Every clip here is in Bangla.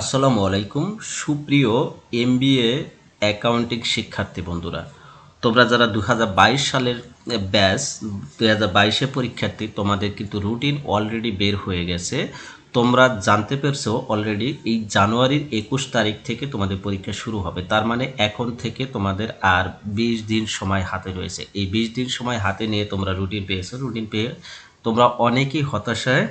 আসসালামু আলাইকুম। সুপ্রিয় এমবিএ অ্যাকাউন্টিং শিক্ষার্থী বন্ধুরা, তোমরা যারা দু হাজার বাইশ সালের ব্যাচ দু হাজার পরীক্ষার্থী, তোমাদের কিন্তু রুটিন অলরেডি বের হয়ে গেছে। তোমরা জানতে পেরেছ অলরেডি এই জানুয়ারির একুশ তারিখ থেকে তোমাদের পরীক্ষা শুরু হবে। তার মানে এখন থেকে তোমাদের আর বিশ দিন সময় হাতে রয়েছে। এই বিশ দিন সময় হাতে নিয়ে তোমরা রুটিন পেয়েছ। রুটিন পেয়ে তোমরা অনেকেই হতাশায়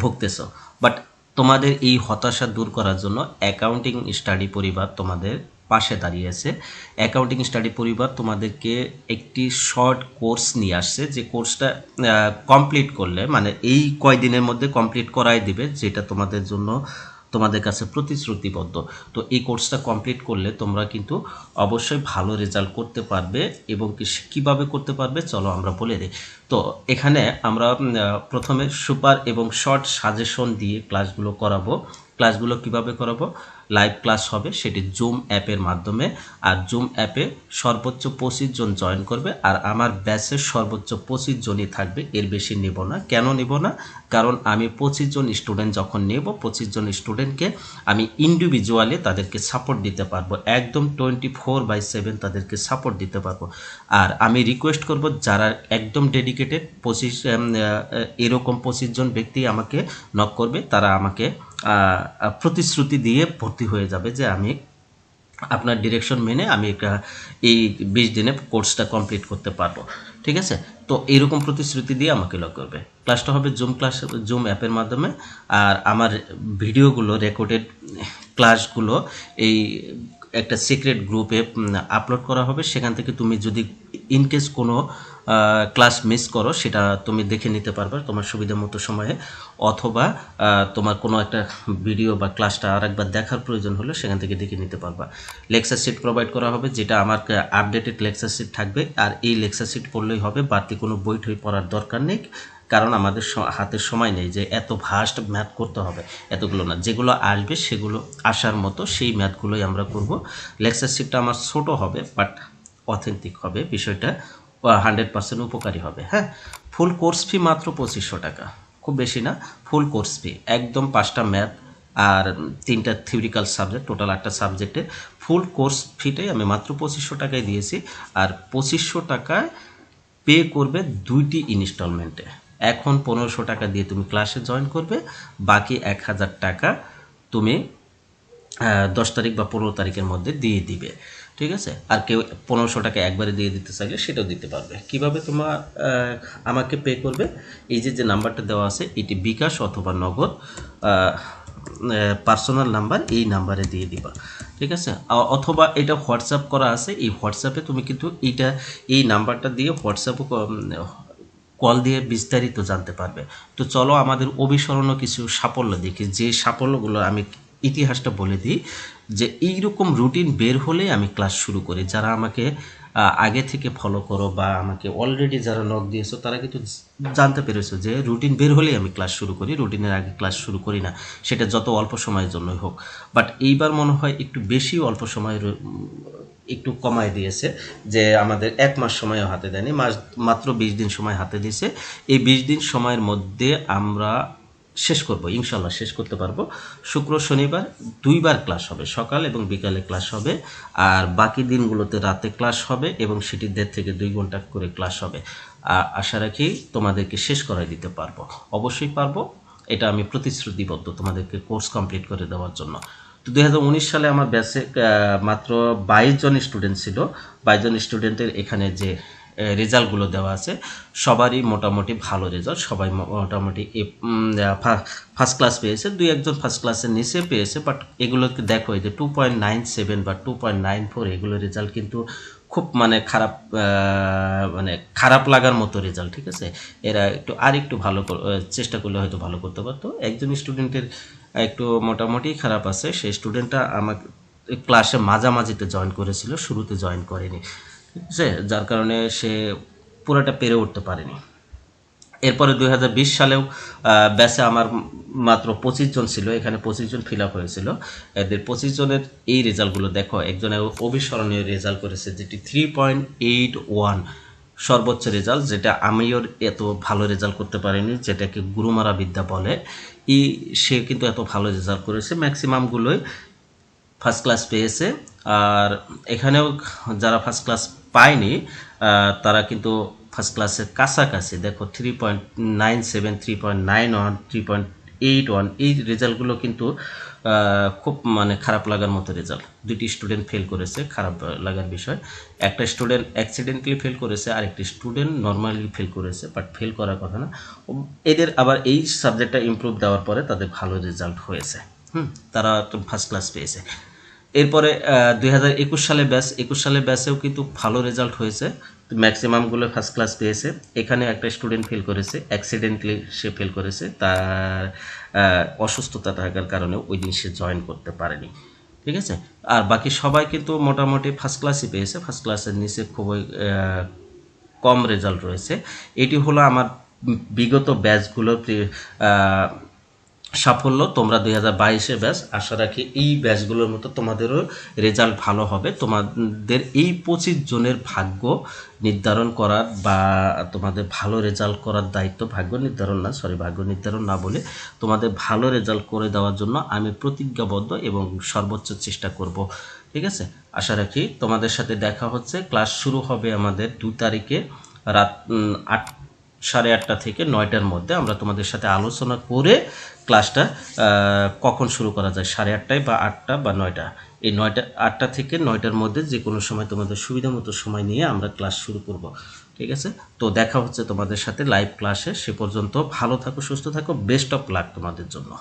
ভুগতেছ। বাট তোমাদের এই হতাশা দূর করার জন্য অ্যাকাউন্টিং স্টাডি পরিবার তোমাদের পাশে দাঁড়িয়েছে অ্যাকাউন্টিং স্টাডি পরিবার তোমাদেরকে একটি শর্ট কোর্স নিয়ে আসছে, যে কোর্সটা কমপ্লিট করলে মানে এই কয়দিনের মধ্যে কমপ্লিট করাই দিবে, যেটা তোমাদের জন্য তোমাদের কাছে প্রতিশ্রুতিবদ্ধ। তো এই কোর্সটা কমপ্লিট করলে তোমরা কিন্তু অবশ্যই ভালো রেজাল্ট করতে পারবে এবং কীভাবে করতে পারবে চলো আমরা বলে দিই। তো এখানে আমরা প্রথমে সুপার এবং শর্ট সাজেশন দিয়ে ক্লাসগুলো করাবো। ক্লাসগুলো কীভাবে করাবো? লাইভ ক্লাস হবে, সেটি জুম অ্যাপের মাধ্যমে। আর জুম অ্যাপে সর্বোচ্চ পঁচিশ জন জয়েন করবে। আর আমার ব্যাচের সর্বোচ্চ পঁচিশ জনই থাকবে, এর বেশি নেব না। কেন নেব না? কারণ আমি পঁচিশ জন স্টুডেন্ট যখন নেব, পঁচিশ জন স্টুডেন্টকে আমি ইন্ডিভিজুয়ালি তাদেরকে সাপোর্ট দিতে পারব। একদম টোয়েন্টি ফোর বাই সেভেন তাদেরকে সাপোর্ট দিতে পারব। আর আমি রিকোয়েস্ট করব, যারা একদম ডেডিকেটেড পঁচিশ এরকম পঁচিশ জন ব্যক্তি আমাকে নক করবে, তারা আমাকে প্রতিশ্রুতি দিয়ে ভর্তি হয়ে যাবে যে আমি আপনার ডিরেকশন মেনে আমি এই বিশ দিনে কোর্সটা কমপ্লিট করতে পারব। ঠিক আছে? তো এইরকম প্রতিশ্রুতি দিয়ে আমাকে লক করবে। ক্লাসটা হবে জুম ক্লাস জুম অ্যাপের মাধ্যমে। আর আমার ভিডিওগুলো রেকর্ডেড ক্লাসগুলো এই একটা সিক্রেট গ্রুপে আপলোড করা হবে। সেখান থেকে তুমি যদি ইনকেস কোনো ক্লাস মিস করো, সেটা তুমি দেখে নিতে পারবে তোমার সুবিধা মতো সময়ে। অথবা তোমার কোনো একটা ভিডিও বা ক্লাসটা আরেকবার দেখার প্রয়োজন হলে সেখান থেকে দেখে নিতে পারবা। লেকচার সিট প্রোভাইড করা হবে, যেটা আমার আপডেটেড লেকচার সিট থাকবে, আর এই লেকচার সিট পড়লেই হবে, বাড়তি কোনো বই টই পড়ার দরকার নেই, কারণ আমাদের হাতে সময় নেই যে এত ভাস্ট ম্যাথ করতে হবে, এতগুলো না। যেগুলো আসবে সেগুলো আসার মতো সেই ম্যাথগুলোই আমরা করব। লেকচার সিটটা আমার ছোট হবে বাট অথেন্টিক হবে। বিষয়টা হান্ড্রেড পার্সেন্ট উপকারী হবে। হ্যাঁ ফুল কোর্স ফি মাত্র পঁচিশশো টাকা। খুব বেশি না ফুল কোর্স ফি একদম পাঁচটা ম্যাথ আর তিনটা থিওরিক্যাল সাবজেক্ট টোটাল আটটা সাবজেক্টে ফুল কোর্স ফিটাই আমি মাত্র পঁচিশশো টাকায় দিয়েছি। আর পঁচিশশো টাকায় পে করবে দুইটি ইনস্টলমেন্টে এখন পনেরোশো টাকা দিয়ে তুমি ক্লাসে জয়েন করবে, বাকি এক হাজার টাকা তুমি দশ তারিখ বা পনেরো তারিখের মধ্যে দিয়ে দিবে। ঠিক আছে? আর কেউ পনেরোশো টাকা একবারে দিয়ে দিতে চাইলে সেটাও দিতে পারবে। কীভাবে তোমার আমাকে পে করবে? এই যে যে নাম্বারটা দেওয়া আছে, এটি বিকাশ অথবা নগদ পার্সোনাল নাম্বার এই নাম্বারে দিয়ে দিবা। ঠিক আছে? অথবা এটা হোয়াটসঅ্যাপ করা আছে, এই হোয়াটসঅ্যাপে তুমি কিন্তু এইটা, এই নাম্বারটা দিয়ে হোয়াটসঅ্যাপও কল দিয়ে বিস্তারিত জানতে পারবে। তো চলো আমাদের অবিস্মরণীয় কিছু সাফল্য দেখি। যে সাফল্যগুলো আমি ইতিহাসটা বলে দিই যে এইরকম রুটিন বের হলেই আমি ক্লাস শুরু করি। যারা আমাকে আগে থেকে ফলো করো বা আমাকে অলরেডি যারা লগ দিয়েছ, তারা কিন্তু জানতে পেরেছ যে রুটিন বের হলেই আমি ক্লাস শুরু করি। রুটিনের আগে ক্লাস শুরু করি না। সেটা যত অল্প সময়ের জন্যই হোক। বাট এইবার মনে হয় একটু বেশি অল্প সময়ের একটু কমায় দিয়েছে যে আমাদের এক মাস সময়ও হাতে দেয়নি। মাস, মাত্র বিশ দিন সময় হাতে দিয়েছে। এই বিশ দিন সময়ের মধ্যে আমরা শেষ করব ইনশাল্লাহ শেষ করতে পারব। শুক্র, শনিবার দুইবার ক্লাস হবে, সকাল এবং বিকালে ক্লাস হবে। আর বাকি দিনগুলোতে রাতে ক্লাস হবে এবং সেটি দেড় থেকে দুই ঘণ্টা করে ক্লাস হবে। আশা রাখি তোমাদেরকে শেষ করাই দিতে পারব। অবশ্যই পারব, এটা আমি প্রতিশ্রুতিবদ্ধ তোমাদেরকে কোর্স কমপ্লিট করে দেওয়ার জন্য। তো দু হাজার উনিশ সালে আমার ব্যাচে মাত্র বাইশ জন স্টুডেন্ট ছিল। বাইশ জন স্টুডেন্টের এখানে যে রেজাল্টগুলো দেওয়া আছে। সবারই মোটামুটি ভালো রেজাল্ট। সবাই মোটামুটি ফার্স্ট ক্লাস পেয়েছে। দুই একজন ফার্স্ট ক্লাসের নিচে পেয়েছে বাট এগুলোকে দেখো, এই যে টু পয়েন্ট নাইন সেভেন বা টু পয়েন্ট নাইন ফোর এগুলো রেজাল্ট কিন্তু খুব মানে খারাপ মানে খারাপ লাগার মতো রেজাল্ট, ঠিক আছে? এরা একটু আর একটু ভালো চেষ্টা করলে হয়তো ভালো করতে পারতো। একজন স্টুডেন্টের একটু মোটামুটি খারাপ আছে। সেই স্টুডেন্টটা আমাকে ক্লাসে মাঝামাঝিতে জয়েন করেছিল, শুরুতে জয়েন করেনি। আছে যার কারণে সে পুরোটা পেরে উঠতে পারেনি। এরপরে দু হাজার বিশ সালেও ব্যাচে আমার মাত্র পঁচিশ জন ছিল, এখানে পঁচিশ জন ফিল হয়েছিল। এদের পঁচিশ জনের এই রেজাল্টগুলো দেখো, একজনের অবিস্মরণীয় রেজাল্ট করেছে, যেটি থ্রি পয়েন্ট এইট ওয়ান সর্বোচ্চ রেজাল্ট যেটা আমিও এত ভালো রেজাল্ট করতে পারিনি, যেটাকে গুরুমারা বিদ্যা বলে। ই, সে কিন্তু এত ভালো রেজাল্ট করেছে ম্যাক্সিমামগুলোই ফার্স্ট ক্লাস পেয়েছে। আর এখানেও যারা ফার্স্ট ক্লাস পায়নি তারা কিন্তু ফার্স্ট ক্লাসের কাছাকাছি। দেখো three point nine seven three point nine one three point eight one এই রেজাল্টগুলো কিন্তু খুব মানে খারাপ লাগার মতো রেজাল্ট দুটি স্টুডেন্ট ফেল করেছে, খারাপ লাগার বিষয়। একটা স্টুডেন্ট অ্যাক্সিডেন্টলি ফেল করেছে আর একটি স্টুডেন্ট নর্মালি ফেল করেছে বাট ফেল করার কথা না। এদের আবার এই সাবজেক্টটা ইমপ্রুভ দেওয়ার পরে তাদের ভালো রেজাল্ট হয়েছে। হুম, তারা ফার্স্ট ক্লাস পেয়েছে। এরপরে দুই হাজার একুশ সালে ব্যাচ একুশ সালে ব্যাচেও কিন্তু ভালো রেজাল্ট হয়েছে। ম্যাক্সিমামগুলো ফার্স্ট ক্লাস পেয়েছে। এখানে একটা স্টুডেন্ট ফেল করেছে অ্যাক্সিডেন্টলি সে ফেল করেছে। তার অসুস্থতা থাকার কারণে ওই দিন সে জয়েন করতে পারেনি। ঠিক আছে? আর বাকি সবাই কিন্তু মোটামুটি ফার্স্ট ক্লাসই পেয়েছে। ফার্স্ট ক্লাসের নিচে খুবই কম রেজাল্ট রয়েছে। এটি হলো আমার বিগত ব্যাচগুলোর সাফল্য তোমরা দুই হাজার বাইশে ব্যাচ আশা রাখি এই ব্যাচগুলোর মতো তোমাদেরও রেজাল্ট ভালো হবে। তোমাদের এই পঁচিশ জনের ভাগ্য নির্ধারণ করার বা তোমাদের ভালো রেজাল্ট করার দায়িত্ব ভাগ্য নির্ধারণ না সরি ভাগ্য নির্ধারণ না বলে তোমাদের ভালো রেজাল্ট করে দেওয়ার জন্য আমি প্রতিজ্ঞাবদ্ধ এবং সর্বোচ্চ চেষ্টা করব। ঠিক আছে? আশা রাখি তোমাদের সাথে দেখা হচ্ছে। ক্লাস শুরু হবে আমাদের দু তারিখে রাত আট সাড়ে আটটা থেকে নয়টার মধ্যে আমরা তোমাদের সাথে আলোচনা করে ক্লাসটা কখন শুরু করা যায়? সাড়ে আটটায় বা আটটা বা নয়টা? এই নয়টা, আটটা থেকে নয়টার মধ্যে যে কোনো সময় তোমাদের সুবিধা মতো সময় নিয়ে আমরা ক্লাস শুরু করব। ঠিক আছে? তো দেখা হচ্ছে তোমাদের সাথে লাইভ ক্লাসে সে পর্যন্ত ভালো থাকো, সুস্থ থাকো। বেস্ট অফ লাক তোমাদের জন্য।